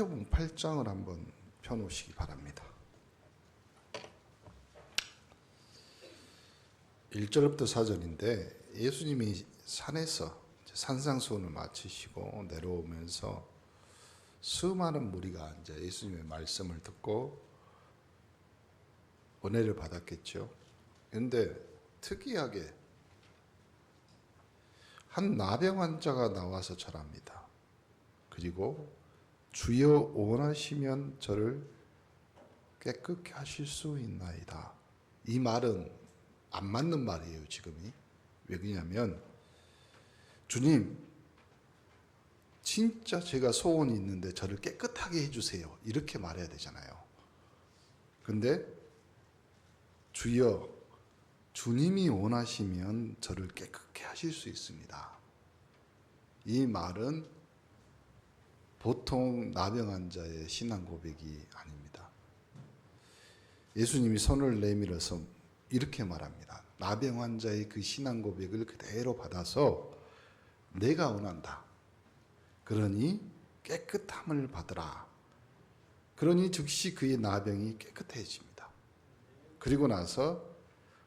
마태복음 8장을 한번 펴놓으시기 바랍니다. 1절부터 4절인데 예수님이 산에서 산상수훈을 마치시고 내려오면서 수많은 무리가 이제 예수님의 말씀을 듣고 은혜를 받았겠죠. 그런데 특이하게 한 나병 환자가 나와서 절합니다. 그리고 주여 원하시면 저를 깨끗게 하실 수 있나이다. 이 말은 안 맞는 말이에요, 지금이. 왜 그러냐면 주님 진짜 제가 소원이 있는데 저를 깨끗하게 해 주세요. 이렇게 말해야 되잖아요. 근데 주여 주님이 원하시면 저를 깨끗게 하실 수 있습니다. 이 말은 보통 나병 환자의 신앙 고백이 아닙니다. 예수님이 손을 내밀어서 이렇게 말합니다. 나병 환자의 그 신앙 고백을 그대로 받아서 내가 원한다. 그러니 깨끗함을 받으라. 그러니 즉시 그의 나병이 깨끗해집니다. 그리고 나서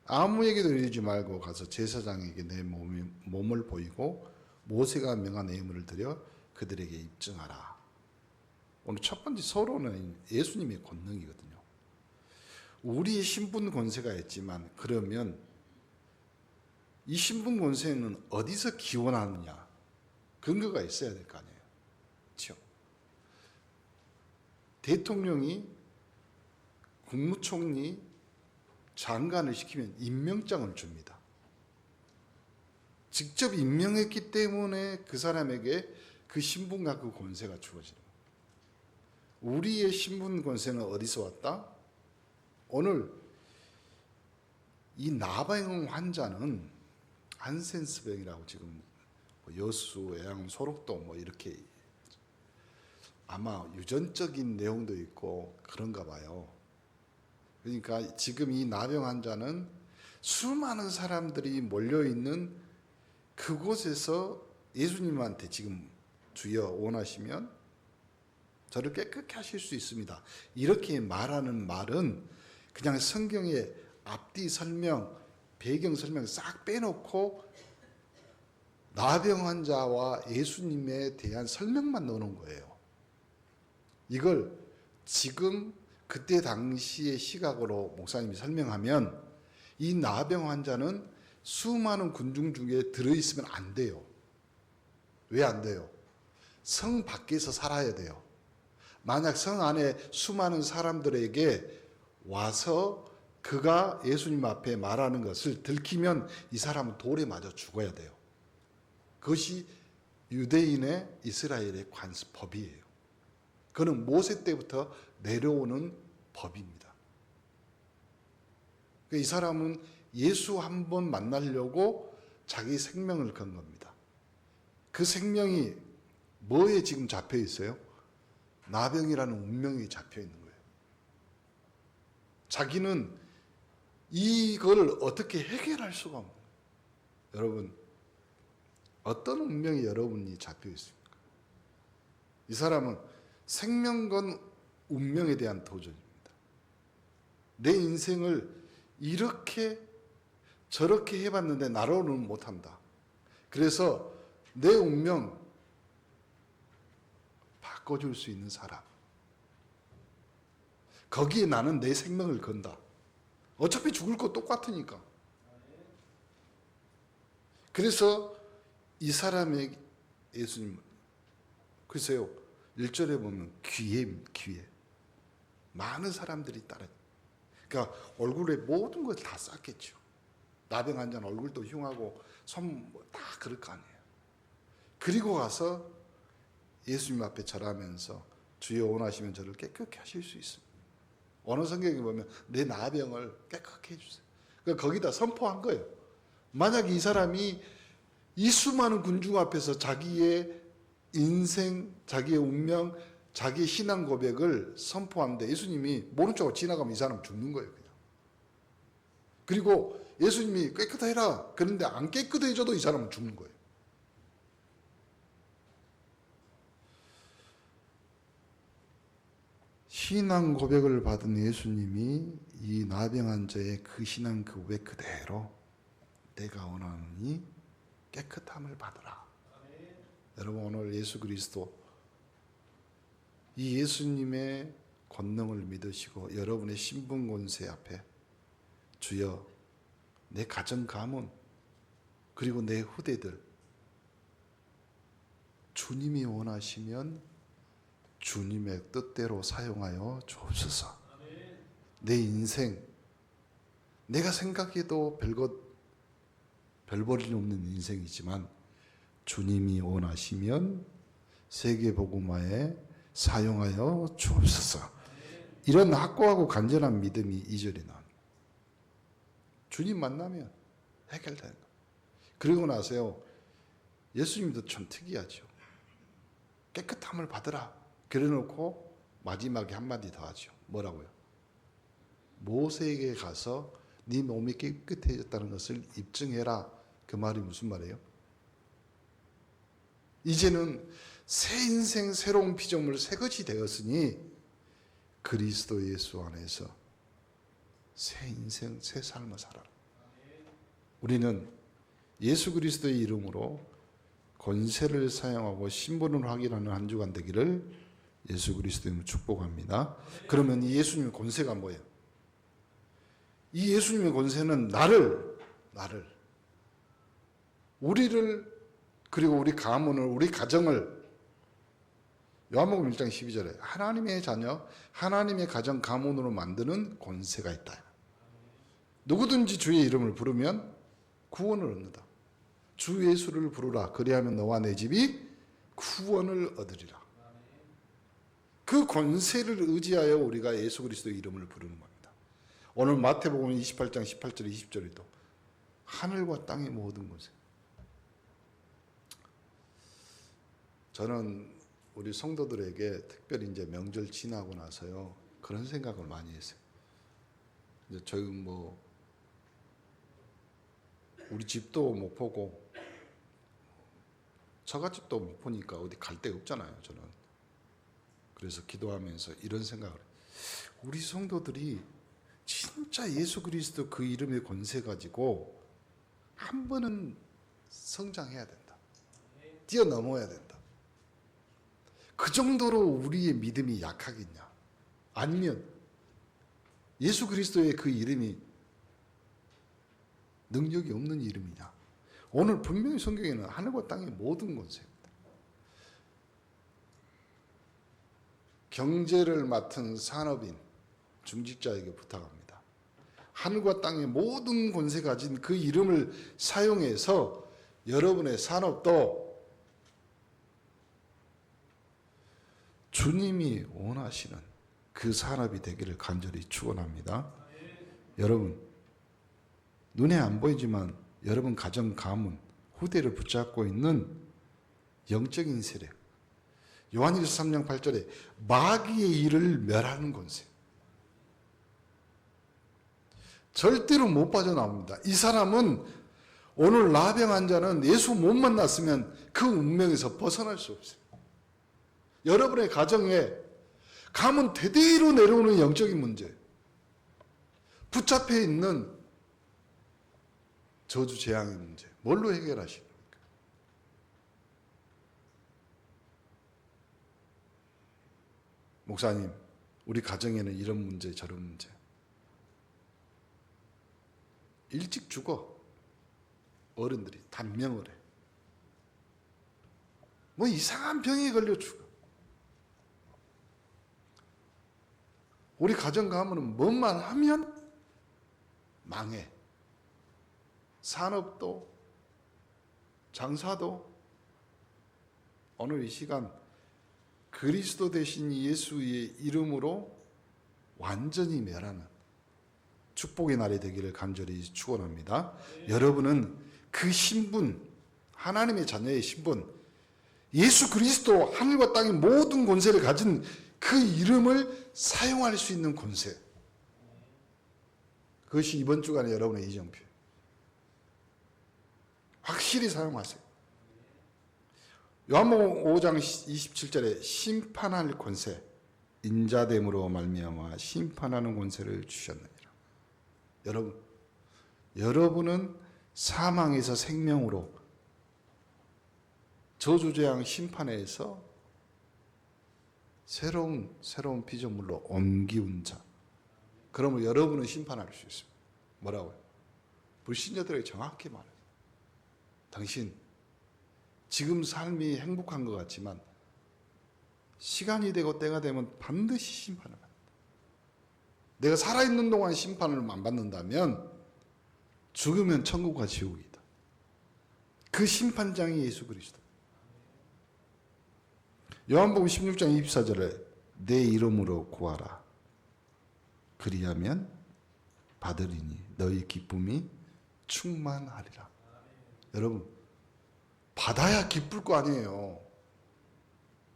아무에게도 이르지 말고 가서 제사장에게 내 몸을 보이고 모세가 명한 예물을 드려 그들에게 입증하라. 오늘 첫 번째 서로는 예수님의 권능이거든요. 우리의 신분 권세가 있지만 그러면 이 신분 권세는 어디서 기원하느냐 근거가 있어야 될 거 아니에요. 그렇죠? 대통령이 국무총리 장관을 시키면 임명장을 줍니다. 직접 임명했기 때문에 그 사람에게 그 신분과 그 권세가 주어지는 거예요. 우리의 신분 권세는 어디서 왔다? 오늘 이 나병 환자는 안센스병이라고 지금 뭐 여수, 애양, 소록도 뭐 이렇게 아마 유전적인 내용도 있고 그런가 봐요. 그러니까 지금 이 나병 환자는 수많은 사람들이 몰려 있는 그곳에서 예수님한테 지금 주여 원하시면 저를 깨끗게 하실 수 있습니다. 이렇게 말하는 말은 그냥 성경의 앞뒤 설명, 배경 설명 싹 빼놓고 나병 환자와 예수님에 대한 설명만 넣는 거예요. 이걸 지금 그때 당시의 시각으로 목사님이 설명하면 이 나병 환자는 수많은 군중 중에 들어있으면 안 돼요. 왜 안 돼요? 성 밖에서 살아야 돼요. 만약 성 안에 수많은 사람들에게 와서 그가 예수님 앞에 말하는 것을 들키면 이 사람은 돌에 맞아 죽어야 돼요. 그것이 유대인의 이스라엘의 관습법이에요. 그는 모세 때부터 내려오는 법입니다. 이 사람은 예수 한 번 만나려고 자기 생명을 건 겁니다. 그 생명이 뭐에 지금 잡혀 있어요? 나병이라는 운명이 잡혀 있는 거예요. 자기는 이걸 어떻게 해결할 수가 없는 거예요. 여러분, 어떤 운명이 여러분이 잡혀 있습니까? 이 사람은 생명건 운명에 대한 도전입니다. 내 인생을 이렇게 저렇게 해봤는데 나로는 못한다. 그래서 내 운명 바꿔줄 수 있는 사람. 거기에 나는 내 생명을 건다. 어차피 죽을 거 똑같으니까. 그래서 이 사람의 예수님, 글쎄요, 1절에 보면 귀해입니다, 귀해. 많은 사람들이 따라. 그러니까 얼굴에 모든 걸다 쌌겠죠. 나병 환자는 얼굴도 흉하고 손다 뭐 그럴 거 아니에요. 그리고 가서 예수님 앞에 절하면서 주여 원하시면 저를 깨끗게 하실 수 있습니다. 어느 성경에 보면 내 나병을 깨끗게 해주세요. 그러니까 거기다 선포한 거예요. 만약 이 사람이 이 수많은 군중 앞에서 자기의 인생, 자기의 운명, 자기의 신앙 고백을 선포하는데 예수님이 모른 척하고 지나가면 이 사람 죽는 거예요, 그냥. 그리고 예수님이 깨끗해라. 그런데 안 깨끗해져도 이 사람은 죽는 거예요. 신앙 고백을 받은 예수님이 이 나병한 자의 그 신앙 고백 그대로 내가 원하니 깨끗함을 받으라. 여러분 오늘 예수 그리스도 이 예수님의 권능을 믿으시고 여러분의 신분 권세 앞에 주여 내 가정 가문 그리고 내 후대들 주님이 원하시면 주님의 뜻대로 사용하여 주옵소서. 내 인생 내가 생각해도 별것 별볼일 없는 인생이지만 주님이 원하시면 세계 복음화에 사용하여 주옵소서. 이런 확고하고 간절한 믿음이 이절에 나옵니다. 주님 만나면 해결되는 거. 그리고 나서요. 예수님도 참 특이하죠. 깨끗함을 받으라. 그래놓고 마지막에 한마디 더 하죠. 뭐라고요? 모세에게 가서 네 몸이 깨끗해졌다는 것을 입증해라. 그 말이 무슨 말이에요? 이제는 새 인생 새로운 피조물 새 것이 되었으니 그리스도 예수 안에서 새 인생 새 삶을 살아라. 우리는 예수 그리스도의 이름으로 권세를 사용하고 신분을 확인하는 한 주간 되기를 예수 그리스도의 축복합니다. 그러면 이 예수님의 권세가 뭐예요? 이 예수님의 권세는 나를 나를 우리를 그리고 우리 가문을 우리 가정을 요한복음 1장 12절에 하나님의 자녀 하나님의 가정 가문으로 만드는 권세가 있다. 누구든지 주의 이름을 부르면 구원을 얻는다. 주 예수를 부르라. 그리하면 너와 내 집이 구원을 얻으리라. 그 권세를 의지하여 우리가 예수 그리스도의 이름을 부르는 겁니다. 오늘 마태복음 28장 18절 20절에도 하늘과 땅의 모든 권세. 저는 우리 성도들에게 특별히 이제 명절 지나고 나서요 그런 생각을 많이 했어요. 이제 저희 뭐 우리 집도 못 보고 처갓집도 못 보니까 어디 갈데 없잖아요. 저는 그래서 기도하면서 이런 생각을. 우리 성도들이 진짜 예수 그리스도 그 이름의 권세 가지고 한 번은 성장해야 된다. 뛰어넘어야 된다. 그 정도로 우리의 믿음이 약하겠냐? 아니면 예수 그리스도의 그 이름이 능력이 없는 이름이냐? 오늘 분명히 성경에는 하늘과 땅의 모든 권세입니다. 경제를 맡은 산업인 중직자에게 부탁합니다. 하늘과 땅의 모든 권세 가진 그 이름을 사용해서 여러분의 산업도 주님이 원하시는 그 산업이 되기를 간절히 축원합니다. 여러분 눈에 안 보이지만 여러분 가정 가문 후대를 붙잡고 있는 영적인 세력 요한일서 3장 8절에 마귀의 일을 멸하는 권세 절대로 못 빠져나옵니다. 이 사람은 오늘 나병 환자는 예수 못 만났으면 그 운명에서 벗어날 수 없어요. 여러분의 가정에 가문 대대로 내려오는 영적인 문제, 붙잡혀 있는 저주 재앙의 문제, 뭘로 해결하십니까? 목사님, 우리 가정에는 이런 문제, 저런 문제. 일찍 죽어. 어른들이 단명을 해. 뭐 이상한 병에 걸려 죽어. 우리 가정 가면은 뭐만 하면 망해. 산업도 장사도 오늘 이 시간 그리스도 대신 예수의 이름으로 완전히 멸하는 축복의 날이 되기를 간절히 축원합니다. 여러분은 그 신분 하나님의 자녀의 신분 예수 그리스도 하늘과 땅의 모든 권세를 가진 그 이름을 사용할 수 있는 권세. 그것이 이번 주간에 여러분의 이정표. 확실히 사용하세요. 요한복음 5장 27절에 심판할 권세. 인자됨으로 말미암아 심판하는 권세를 주셨느니라. 여러분, 여러분은 사망에서 생명으로 저주재앙 심판에서 새로운 새로운 피조물로 옮기운 자. 그러면 여러분은 심판할 수 있습니다. 뭐라고요? 불신자들에게 정확히 말해요. 당신 지금 삶이 행복한 것 같지만 시간이 되고 때가 되면 반드시 심판을 받는다. 내가 살아있는 동안 심판을 안 받는다면 죽으면 천국과 지옥이다. 그 심판장이 예수 그리스도. 요한복음 16장 24절에 내 이름으로 구하라. 그리하면 받으리니 너희 기쁨이 충만하리라. 여러분 받아야 기쁠 거 아니에요.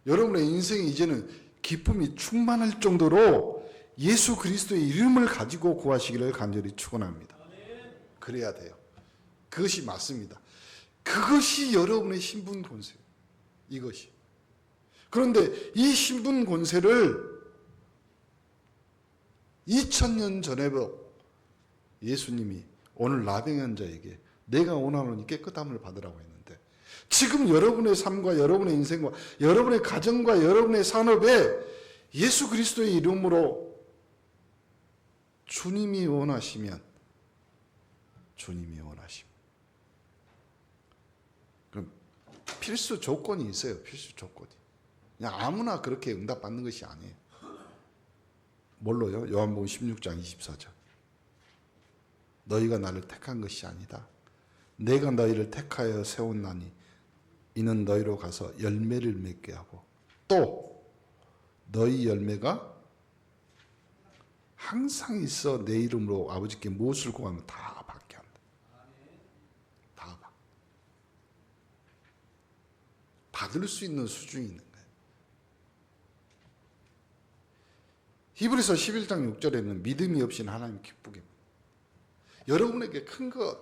여러분의 인생이 이제는 기쁨이 충만할 정도로 예수 그리스도의 이름을 가지고 구하시기를 간절히 축원합니다. 그래야 돼요. 그것이 맞습니다. 그것이 여러분의 신분 권세예요. 이것이. 그런데 이 신분 권세를 2000년 전에도 예수님이 오늘 나병현자에게 내가 원하노니 깨끗함을 받으라고 했는데 지금 여러분의 삶과 여러분의 인생과 여러분의 가정과 여러분의 산업에 예수 그리스도의 이름으로 주님이 원하시면 주님이 원하시면 그럼 필수 조건이 있어요. 필수 조건이. 그냥 아무나 그렇게 응답받는 것이 아니에요. 뭘로요? 요한복음 16장 24절. 너희가 나를 택한 것이 아니다. 내가 너희를 택하여 세웠나니 이는 너희로 가서 열매를 맺게 하고 또 너희 열매가 항상 있어 내 이름으로 아버지께 무엇을 구하면 다 받게 한다. 다 받. 받을 수 있는 수준이 있는 거예요. 히브리서 11장 6절에는 믿음이 없이는 하나님 기쁘게 여러분에게 큰 것,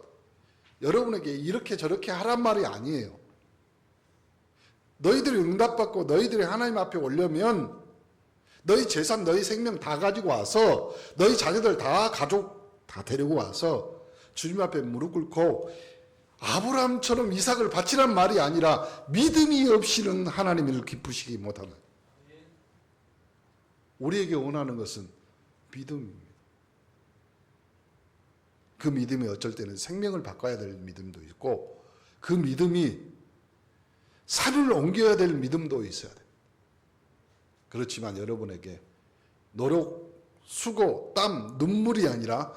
여러분에게 이렇게 저렇게 하란 말이 아니에요. 너희들이 응답받고 너희들이 하나님 앞에 오려면 너희 재산, 너희 생명 다 가지고 와서 너희 자녀들 다 가족 다 데리고 와서 주님 앞에 무릎 꿇고 아브라함처럼 이삭을 바치란 말이 아니라 믿음이 없이는 하나님을 기쁘시기 못하는 우리에게 원하는 것은 믿음입니다. 그 믿음이 어쩔 때는 생명을 바꿔야 될 믿음도 있고 그 믿음이 산을 옮겨야 될 믿음도 있어야 돼요. 그렇지만 여러분에게 노력, 수고, 땀, 눈물이 아니라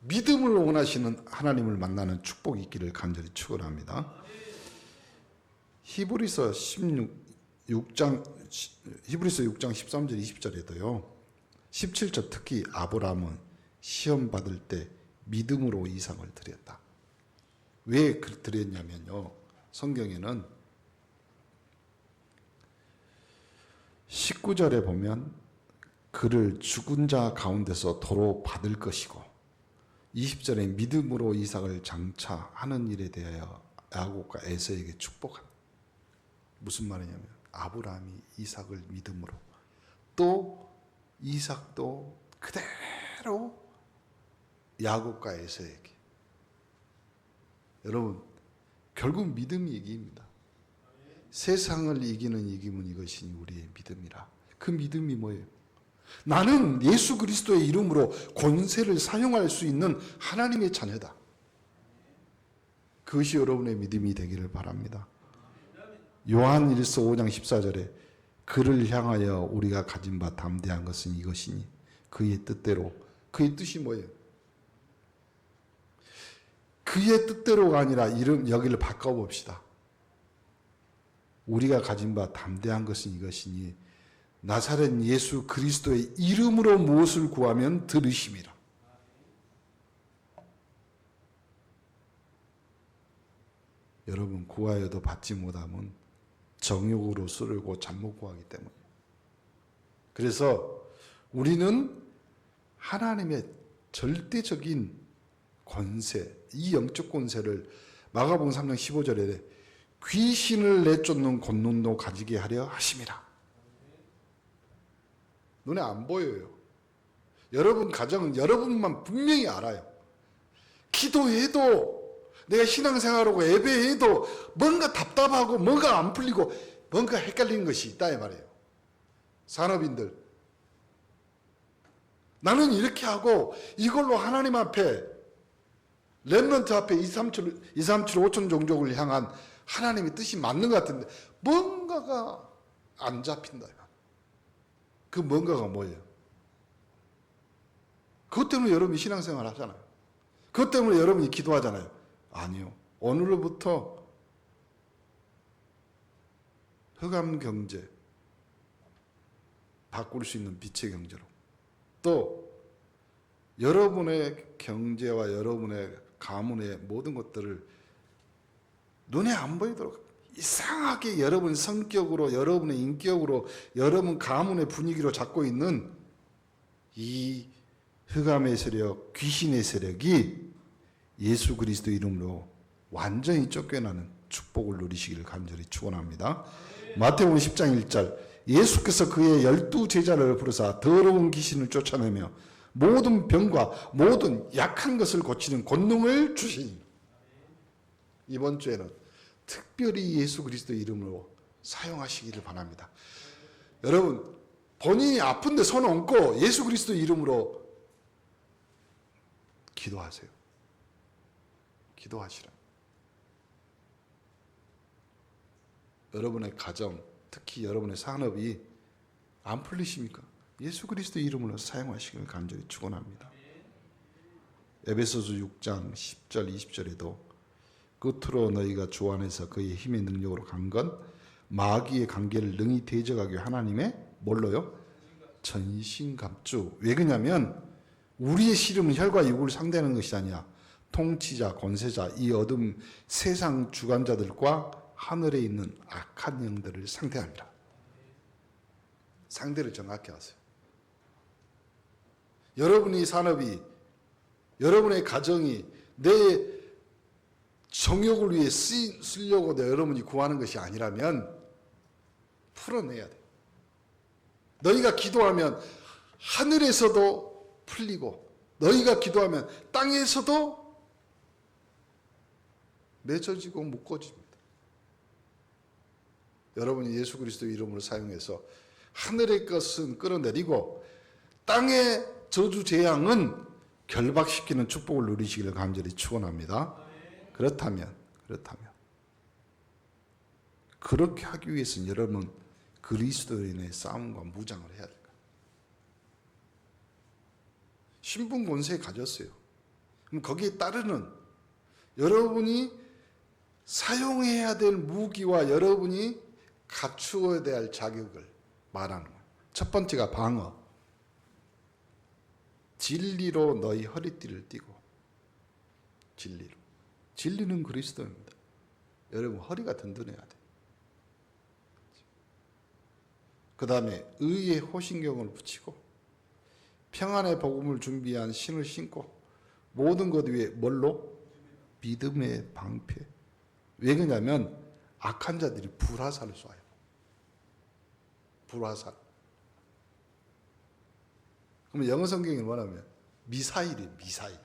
믿음을 원하시는 하나님을 만나는 축복이 있기를 간절히 축원합니다. 히브리서 16 6장 히브리서 6장 13절 20절에도요. 17절 특히 아브라함은 시험 받을 때 믿음으로 이상을 드렸다. 왜 그- 드렸냐면요. 성경에는 19절에 보면 그를 죽은 자 가운데서 도로 받을 것이고 20절에 믿음으로 이삭을 장차하는 일에 대하여 야곱과 에서에게 축복한 무슨 말이냐면 아브라함이 이삭을 믿음으로 또 이삭도 그대로 야곱과 에서에게 여러분 결국 믿음이 이깁니다. 세상을 이기는 이김은 이것이 우리의 믿음이라. 그 믿음이 뭐예요? 나는 예수 그리스도의 이름으로 권세를 사용할 수 있는 하나님의 자녀다. 그것이 여러분의 믿음이 되기를 바랍니다. 요한 1서 5장 14절에 그를 향하여 우리가 가진 바 담대한 것은 이것이니 그의 뜻대로 그의 뜻이 뭐예요? 그의 뜻대로가 아니라 이름 여기를 바꿔 봅시다. 우리가 가진 바 담대한 것은 이것이니 나사렛 예수 그리스도의 이름으로 무엇을 구하면 들으심이라. 여러분 구하여도 받지 못하면 정욕으로 쓰르고 잠못 구하기 때문에. 그래서 우리는 하나님의 절대적인 권세, 이 영적 권세를 마가복음 3장 15절에 귀신을 내쫓는 권능도 가지게 하려 하심이라. 눈에 안 보여요. 여러분 가정은 여러분만 분명히 알아요. 기도해도 내가 신앙생활하고 예배해도 뭔가 답답하고 뭔가 안 풀리고 뭔가 헷갈리는 것이 있다 이 말이에요. 산업인들 나는 이렇게 하고 이걸로 하나님 앞에 렘넌트 앞에 2, 3칠, 2, 3, 7, 5천 종족을 향한 하나님의 뜻이 맞는 것 같은데 뭔가가 안 잡힌다. 그 뭔가가 뭐예요? 그것 때문에 여러분이 신앙생활 하잖아요. 그것 때문에 여러분이 기도하잖아요. 아니요. 오늘로부터 흑암 경제 바꿀 수 있는 빛의 경제로 또 여러분의 경제와 여러분의 가문의 모든 것들을 눈에 안 보이도록 이상하게 여러분 성격으로 여러분의 인격으로 여러분 가문의 분위기로 잡고 있는 이 흑암의 세력, 귀신의 세력이 예수 그리스도 이름으로 완전히 쫓겨나는 축복을 누리시기를 간절히 축원합니다. 마태복음 10장 1절 예수께서 그의 열두 제자를 부르사 더러운 귀신을 쫓아내며 모든 병과 모든 약한 것을 고치는 권능을 주시니 이번 주에는 특별히 예수 그리스도 이름으로 사용하시기를 바랍니다. 여러분 본인이 아픈데 손 얹고 예수 그리스도 이름으로 기도하세요. 기도하시라. 여러분의 가정, 특히 여러분의 산업이 안 풀리십니까? 예수 그리스도 이름으로 사용하시길 간절히 축원합니다. 에베소서 6장 10절 20절에도 끝으로 너희가 주 안에서 그의 힘의 능력으로 간 건 마귀의 관계를 능히 대적하기 위해 하나님의 뭘로요? 전신갑주. 왜 그러냐면 우리의 씨름은 혈과 육을 상대하는 것이 아니야. 통치자, 권세자, 이 어둠 세상 주관자들과 하늘에 있는 악한 영들을 상대합니다. 상대를 정확히 하세요. 여러분의 산업이, 여러분의 가정이 내 정욕을 위해 쓰, 쓰려고 내 여러분이 구하는 것이 아니라면 풀어내야 돼. 너희가 기도하면 하늘에서도 풀리고 너희가 기도하면 땅에서도 맺어지고 묶어집니다. 여러분이 예수 그리스도 이름으로 사용해서 하늘의 것은 끌어내리고 땅의 저주 재앙은 결박시키는 축복을 누리시기를 간절히 축원합니다. 그렇다면 그렇다면 그렇게 하기 위해서는 여러분 그리스도인의 싸움과 무장을 해야 될까? 신분 권세 가졌어요. 그럼 거기에 따르는 여러분이 사용해야 될 무기와 여러분이 갖추어야 될 자격을 말하는 거예요. 첫 번째가 방어. 진리로 너희 허리띠를 띠고 진리로. 진리는 그리스도입니다. 여러분 허리가 든든해야 돼. 그 다음에 의의 호신경을 붙이고 평안의 복음을 준비한 신을 신고 모든 것 위에 뭘로? 믿음의 방패. 왜 그러냐면 악한 자들이 불화살을 쏴요. 불화살. 그러면 영어 성경이 뭐냐면 미사일이 미사일.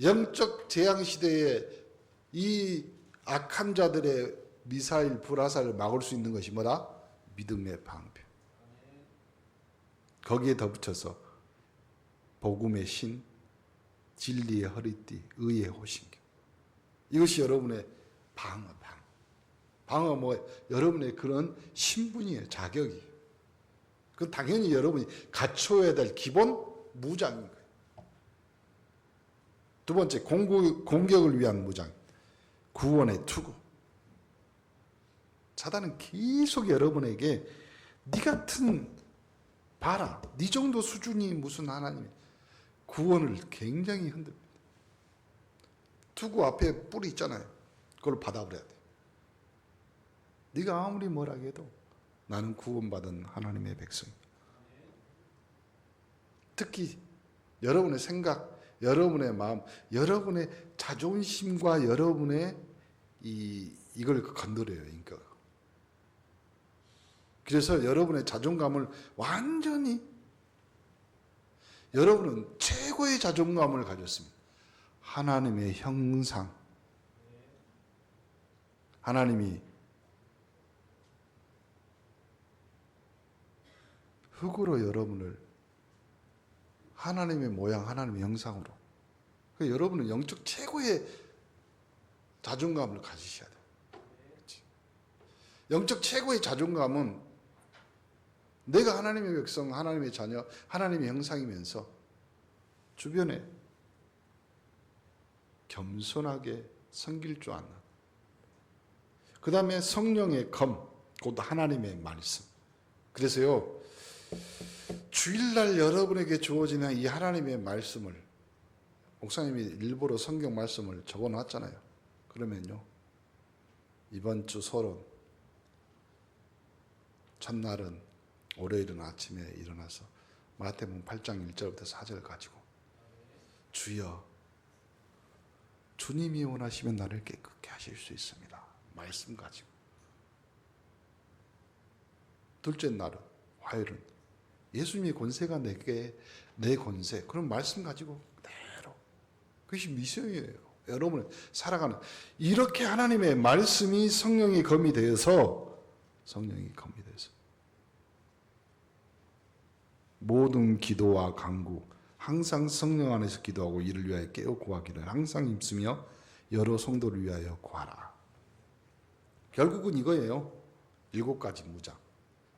영적 재앙 시대에 이 악한 자들의 미사일 불화살을 막을 수 있는 것이 뭐다? 믿음의 방패. 거기에 덧붙여서 복음의 신, 진리의 허리띠, 의의 호신경. 이것이 여러분의 방어, 방어. 방어 뭐 여러분의 그런 신분이에요, 자격이. 그 당연히 여러분이 갖춰야 될 기본 무장인 거예요. 두 번째 공구, 공격을 위한 무장, 구원의 투구. 사단은 계속 여러분에게 네 같은 봐라, 네 정도 수준이 무슨 하나님 구원을 굉장히 흔듭니다. 투구 앞에 뿔이 있잖아요. 그걸 받아버려야 돼. 네가 아무리 뭐라 해도 나는 구원받은 하나님의 백성. 특히 여러분의 생각, 여러분의 마음, 여러분의 자존심과 여러분의 이 이걸 건드려요, 인격. 그래서 여러분의 자존감을 완전히 여러분은 최고의 자존감을 가졌습니다. 하나님의 형상. 하나님이 흙으로 여러분을 하나님의 모양, 하나님의 형상으로. 그 여러분은 영적 최고의 자존감을 가지셔야 돼요. 그렇지? 영적 최고의 자존감은 내가 하나님의 백성, 하나님의 자녀, 하나님의 형상이면서 주변에 겸손하게 섬길 줄 아는. 그 다음에 성령의 검, 곧 하나님의 말씀. 그래서요, 주일날 여러분에게 주어지는 이 하나님의 말씀을 목사님이 일부러 성경 말씀을 적어 놨잖아요. 그러면요. 이번 주 서론 첫날은 월요일은 아침에 일어나서 마태복음 8장 1절부터 4절 가지고 주여 주님이 원하시면 나를 깨끗게 하실 수 있습니다. 말씀 가지고 둘째 날은 화요일은 예수님의 권세가 내게 내 권세 그런 말씀 가지고 그대로 그것이 미션이에요. 여러분 살아가는 이렇게 하나님의 말씀이 성령이 검이 되어서 성령이 검이 돼서 모든 기도와 간구 항상 성령 안에서 기도하고 이를 위하여 깨어 구하기를 항상 힘쓰며 여러 성도를 위하여 구하라. 결국은 이거예요. 일곱 가지 무장.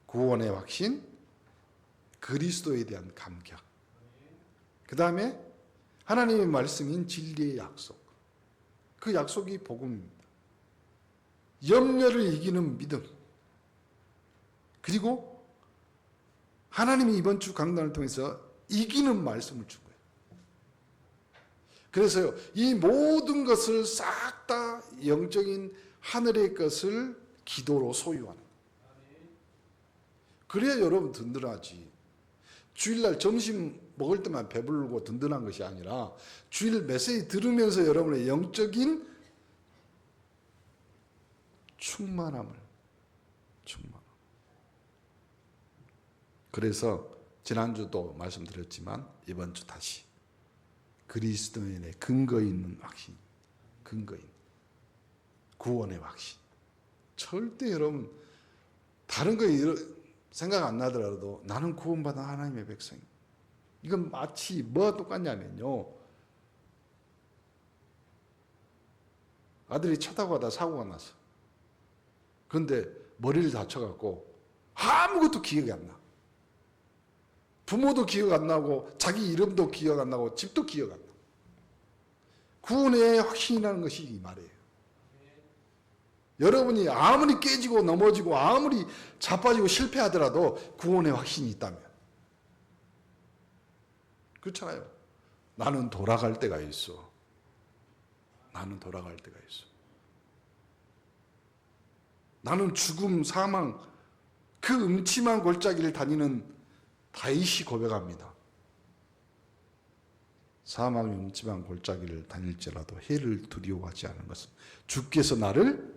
구원의 확신, 그리스도에 대한 감격. 그 다음에 하나님의 말씀인 진리의 약속. 그 약속이 복음입니다. 염려를 이기는 믿음. 그리고 하나님이 이번 주 강단을 통해서 이기는 말씀을 준 거예요. 그래서요, 이 모든 것을 싹 다 영적인 하늘의 것을 기도로 소유하는. 그래야 여러분 든든하지. 주일날 점심 먹을 때만 배부르고 든든한 것이 아니라 주일 메시지 들으면서 여러분의 영적인 충만함을 충만. 그래서 지난주도 말씀드렸지만 이번 주 다시 그리스도인의 근거 있는 확신, 근거 있는 구원의 확신. 절대 여러분 다른 거 생각 안 나더라도 나는 구원받은 하나님의 백성. 이건 마치 뭐가 똑같냐면요. 아들이 차 타고 가다 사고가 났어. 그런데 머리를 다쳐갖고 아무것도 기억이 안 나. 부모도 기억 안 나고 자기 이름도 기억 안 나고 집도 기억 안 나. 구원의 확신이라는 것이 이 말이에요. 여러분이 아무리 깨지고 넘어지고 아무리 자빠지고 실패하더라도 구원의 확신이 있다면 그렇잖아요. 나는 돌아갈 때가 있어. 나는 돌아갈 때가 있어. 나는 죽음, 사망, 그 음침한 골짜기를 다니는 다윗이 고백합니다. 사망의 음침한 골짜기를 다닐지라도 해를 두려워하지 않은 것은 주께서 나를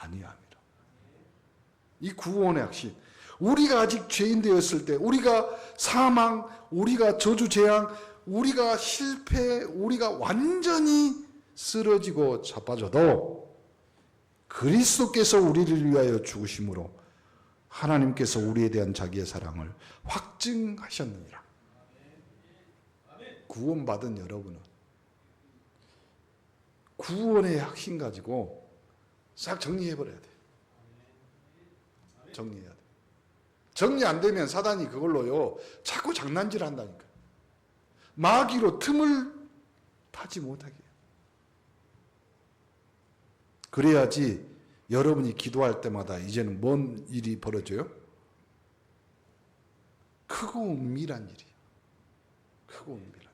아니함이라. 이 구원의 확신. 우리가 아직 죄인 되었을 때, 우리가 사망, 우리가 저주 재앙, 우리가 실패, 우리가 완전히 쓰러지고 자빠져도 그리스도께서 우리를 위하여 죽으심으로 하나님께서 우리에 대한 자기의 사랑을 확증하셨느니라. 구원받은 여러분은 구원의 확신 가지고 싹 정리해버려야 돼. 정리해야 돼. 정리 안 되면 사단이 그걸로요, 자꾸 장난질 한다니까. 마귀로 틈을 타지 못하게. 그래야지 여러분이 기도할 때마다 이제는 뭔 일이 벌어져요? 크고 은밀한 일이에요. 크고 은밀한.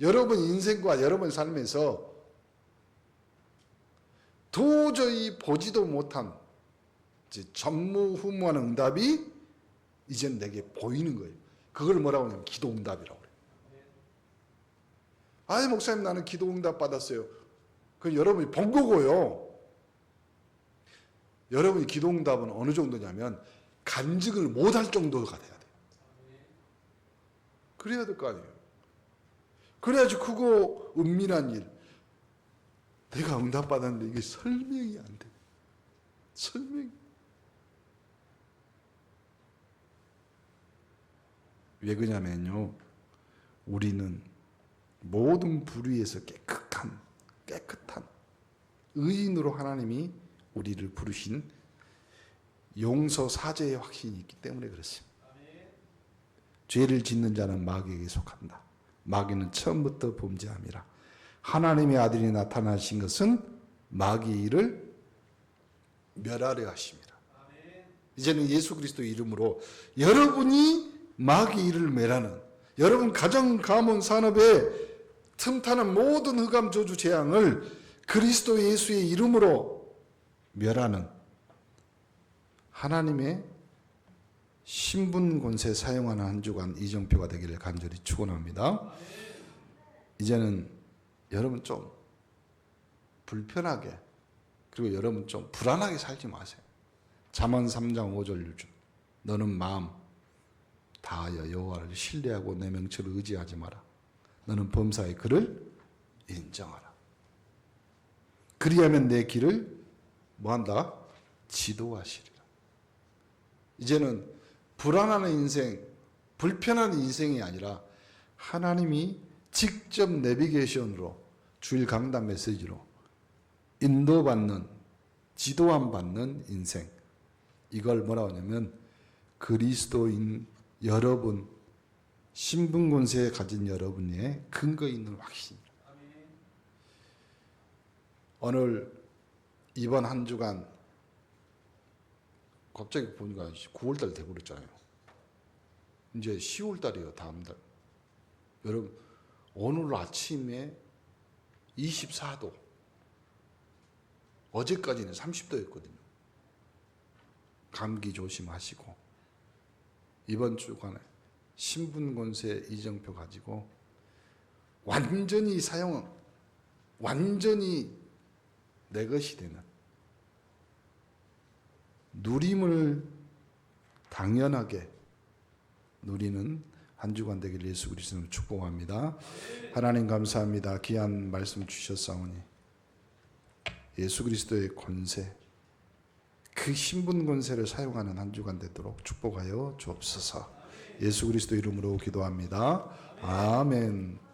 여러분 인생과 여러분 삶에서 도저히 보지도 못한 전무후무한 응답이 이젠 내게 보이는 거예요. 그걸 뭐라고 하냐면 기도 응답이라고 그래요. 아니 목사님 나는 기도 응답 받았어요. 그 여러분이 본 거고요. 여러분이 기도 응답은 어느 정도냐면 간증을 못할 정도가 돼야 돼. 그래야 될 거 아니에요. 그래야지 크고 은밀한 일. 내가 응답받았는데 이게 설명이 안 돼. 설명이. 왜 그러냐면요. 우리는 모든 불의에서 깨끗한, 깨끗한 의인으로 하나님이 우리를 부르신 용서 사죄의 확신이 있기 때문에 그렇습니다. 죄를 짓는 자는 마귀에게 속한다. 마귀는 처음부터 범죄함이라. 하나님의 아들이 나타나신 것은 일을 멸하려 하십니다. 이제는 예수 그리스도 이름으로 여러분이 마귀 일을 멸하는 여러분 가정 가문 산업에 틈타는 모든 흑암 저주 재앙을 그리스도 예수의 이름으로 멸하는 하나님의 신분 권세 사용하는 한 주간 이정표가 되기를 간절히 축원합니다. 이제는 여러분 좀 불편하게 그리고 여러분 좀 불안하게 살지 마세요. 잠언 3장 5절 6절 너는 마음 다하여 여호와를 신뢰하고 내 명철을 의지하지 마라. 너는 범사의 그를 인정하라. 그리하면 내 길을 뭐한다? 지도하시리라. 이제는 불안한 인생, 불편한 인생이 아니라 하나님이 직접 내비게이션으로 주일 강단 메시지로 인도받는 지도함 받는 인생 이걸 뭐라고 하냐면 그리스도인 여러분 신분 권세에 가진 여러분의 근거 있는 확신입니다. 오늘 이번 한 주간 갑자기 보니까 9월달 돼버렸잖아요. 이제 10월달이에요. 다음 달. 여러분 오늘 아침에 24도. 어제까지는 30도였거든요. 감기 조심하시고 이번 주간에 신분 권세 이정표 가지고 완전히 사용 완전히 내 것이 되는 누림을 당연하게 누리는 한 주간 되길 예수 그리스도로 축복합니다. 하나님 감사합니다. 귀한 말씀 주셨사오니 예수 그리스도의 권세 그 신분 권세를 사용하는 한 주간 되도록 축복하여 주옵소서. 예수 그리스도 이름으로 기도합니다. 아멘.